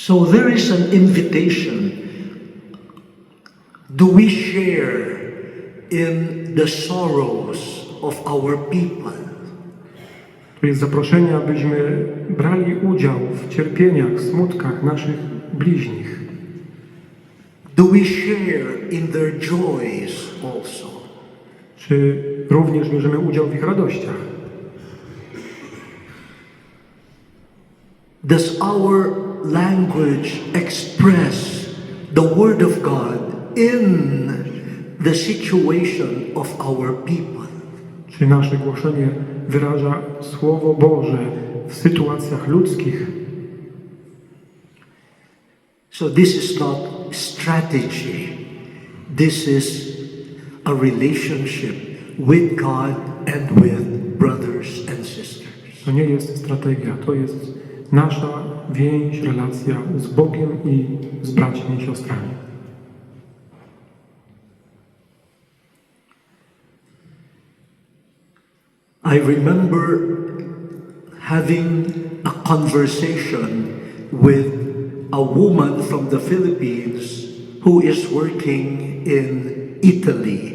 So there is an invitation. Do we share in the sorrows of our people? To jest zaproszenie, abyśmy brali udział w cierpieniach, smutkach naszych bliźnich. Do we share in their joys also? Czy również bierzemy udział w ich radościach? Does our language express the Word of God in the situation of our people? Czy nasze głoszenie wyraża Słowo Boże w sytuacjach ludzkich? So this is not strategy. This is a relationship with God and with brothers and sisters. To nie jest strategia, to jest nasza więź, relacja z Bogiem i z braćmi i siostrami. I remember having a conversation with a woman from the Philippines who is working in Italy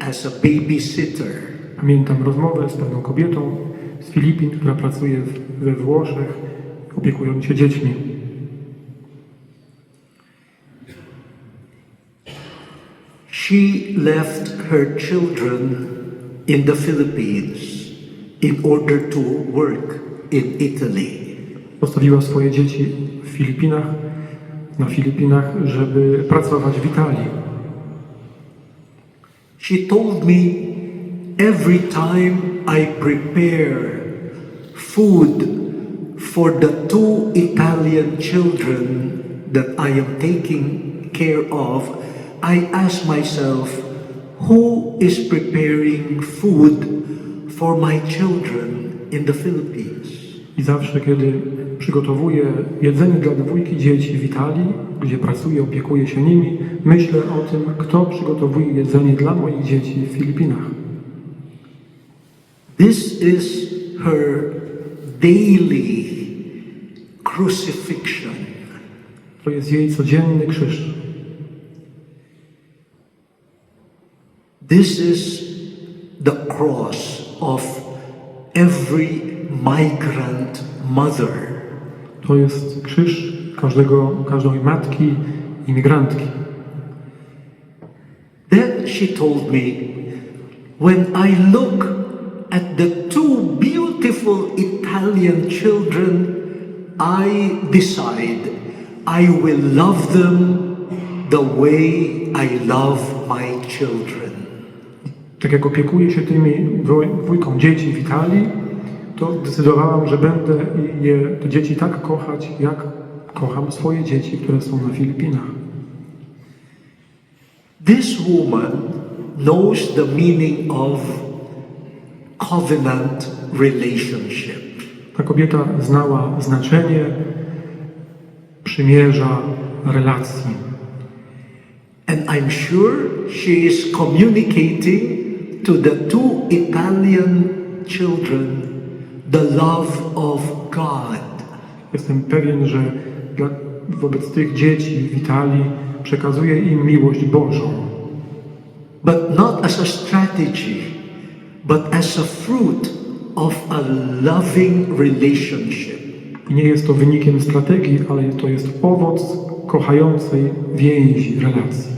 as a babysitter. Pamiętam rozmowę z pewną kobietą z Filipin, która pracuje we Włoszech, opiekując się dziećmi. She left her children in the Philippines in order to work in Italy. Postawiła swoje dzieci w Filipinach, na Filipinach, żeby pracować w Italii. She told me every time I prepare food for the two Italian children that I am taking care of, I ask myself, who is preparing food for my children in the Philippines? I zawsze, kiedy przygotowuję jedzenie dla dwójki dzieci w Italii, gdzie pracuję, opiekuję się nimi, myślę o tym, kto przygotowuje jedzenie dla moich dzieci w Filipinach. This is her daily crucifixion. To jest jej codzienny krzyż. This is the cross of every migrant mother. To jest krzyż każdego, każdej matki imigrantki. Then she told me, when I look at the two beautiful Italian children, I decide I will love them the way I love my children. Tak jak opiekuję się tymi dwójką dzieci w Italii, to zdecydowałam, że będę je, te dzieci tak kochać, jak kocham swoje dzieci, które są na Filipinach. This woman knows the meaning of covenant relationship. Ta kobieta znała znaczenie przymierza, relacji. And I'm sure she is communicating to the two Italian children the love of God. Jestem pewien, że dla, wobec tych dzieci w Italii przekazuje im miłość Bożą. But not as a strategy, but as a fruit of a loving relationship. Nie jest to wynikiem strategii, ale to jest owoc kochającej więzi, relacji.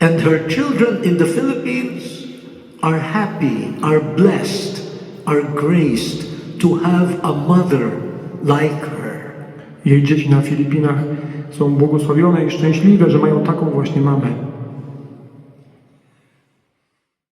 And her children in the Philippines are happy, are blessed, are graced to have a mother like her. Jej dzieci na Filipinach są błogosławione i szczęśliwe, że mają taką właśnie mamę.